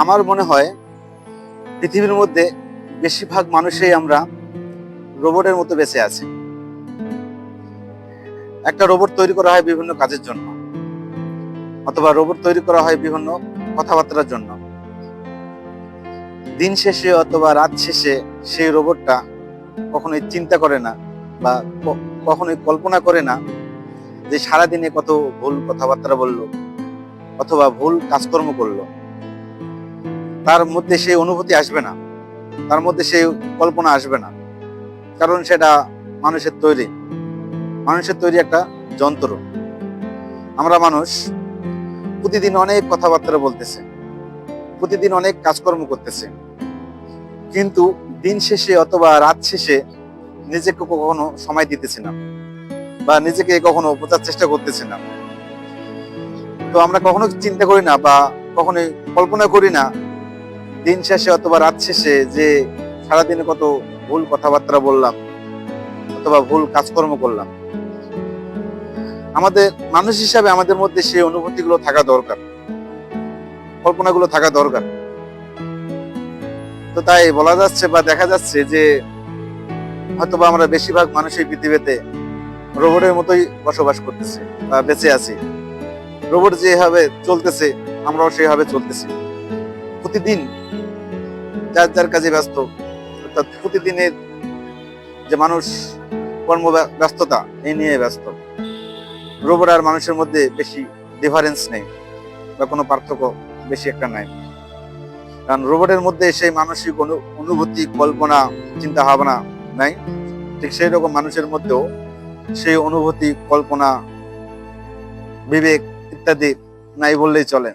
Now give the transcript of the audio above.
আমার মনে হয় পৃথিবীর মধ্যে বেশিরভাগ মানুষই আমরা রোবটের মতো বেঁচে আছি। একটা রোবট তৈরি করা হয় বিভিন্ন কাজের জন্য, অথবা রোবট তৈরি করা হয় বিভিন্ন কথাবার্তার জন্য। দিন শেষে অথবা রাত শেষে সেই রোবটটা কখনোই চিন্তা করে না বা কখনোই কল্পনা করে না যে সারাদিনে কত ভুল কথাবার্তা বলল, অথবা ভুল কাজকর্ম করল। তার মধ্যে সেই অনুভূতি আসবে না। তার মধ্যে সেই কল্পনা আসবে না। কারণ সেটা মানুষের তৈরি। মানুষের তৈরি একটা যন্ত্র। আমরা মানুষ প্রতিদিন অনেক কথাবার্তা বলতেছে। প্রতিদিন অনেক কাজকর্ম করতেছে। কিন্তু দিন শেষে অথবা রাত শেষে নিজেকে কখনো সময় দিতেছি না বা নিজেকে কখনো বোঝার চেষ্টা করতেছি না। তো আমরা কখনো চিন্তা করি না বা কখনোই কল্পনা করি না দিন শেষে অথবা রাত শেষে যে সারাদিনে কত ভুল কথাবার্তা বললাম, অথবা ভুল কাজকর্ম করলাম, আমাদের মানুষ হিসাবে আমাদের মধ্যে সেই অনুভূতিগুলো থাকা দরকার, কল্পনাগুলো থাকা দরকার। তো তাই বলা যাচ্ছে বা দেখা যাচ্ছে যে হয়তোবা আমরা বেশিরভাগ মানুষ এই পৃথিবীতে রোবটের মতোই বসবাস করতেছে বা বেঁচে আছি। রোবট যেভাবে চলতেছে, আমরাও সেভাবে চলতেছি। প্রতিদিন যার যার কাজে ব্যস্ত, অর্থাৎ প্রতিদিনের যে মানুষ কর্ম ব্যস্ততা এই নিয়ে ব্যস্ত। রোবট আর মানুষের মধ্যে বেশি ডিফারেন্স নেই, বা কোনো পার্থক্য বেশি একটা নাই। কারণ রোবটের মধ্যে সেই মানসিক অনু- অনুভূতি, কল্পনা চিন্তা ভাবনা নাই। ঠিক সেই রকম মানুষের মধ্যেও সেই অনুভূতি, কল্পনা, বিবেক ইত্যাদি নাই বললেই চলে।